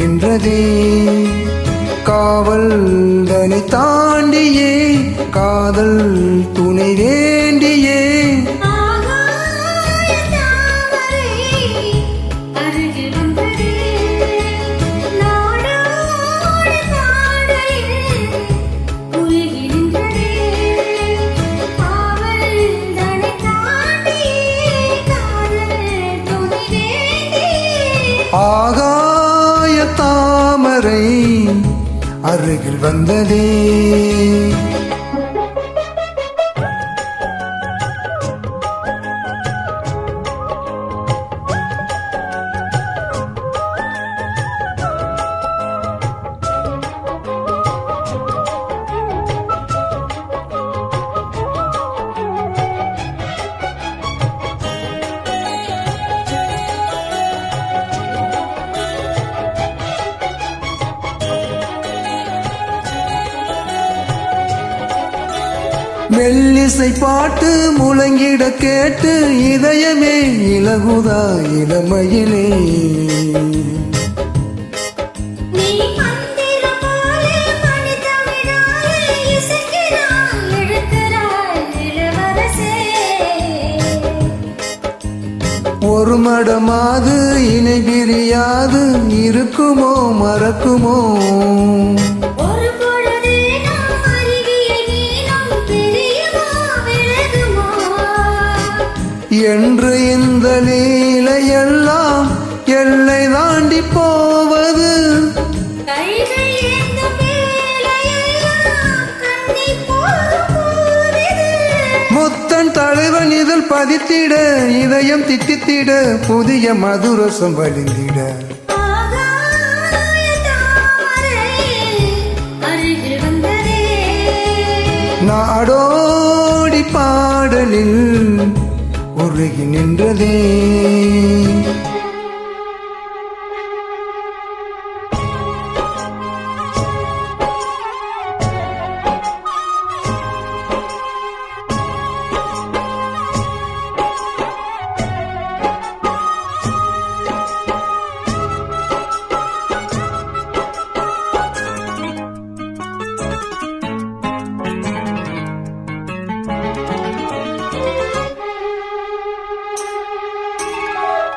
நின்றதே. காவல் தனை தாண்டியே காதல் துணை வேண்டியே. ஆகா அருகில் வந்ததே. மெல்லிசை பாட்டு முழங்கிட கேட்டு இதயமே இலகுதா இளமையிலே. ஒரு மடமாது இணை பிரியாது இருக்குமோ மறக்குமோ? என்று இந்த லீலையெல்லாம் எல்லை தாண்டி போவது. முத்தன் தலைவன் இதில் பதித்திட இதயம் தித்தித்திட புதிய மதுரசம் வழிந்திட. நாடோடி பாடலில் உருகி நின்றதே.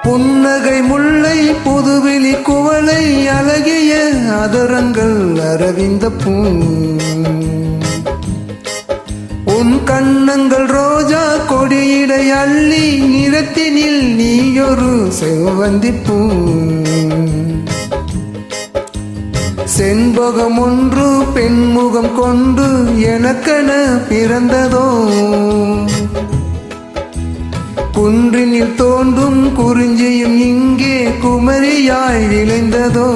புன்னகை முல்லை புதுவெளி குவளை அழகிய அதரங்கள் அரவிந்த பூ. உன் கண்ணங்கள் ரோஜா கொடியிடை அள்ளி நிறத்தினில் நீயொரு செவ்வந்தி பூ. செண்பகம் ஒன்று பெண்முகம் கொண்டு எனக்கென பிறந்ததோ? குன்றினில் தோன்றும் குறிஞ்சியும் இங்கே குமரியாய் விளைந்ததோ?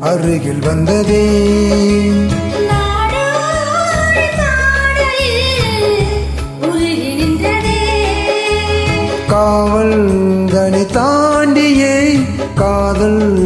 அருகில் வந்ததே. காவல் தனை தாண்டியே காதல்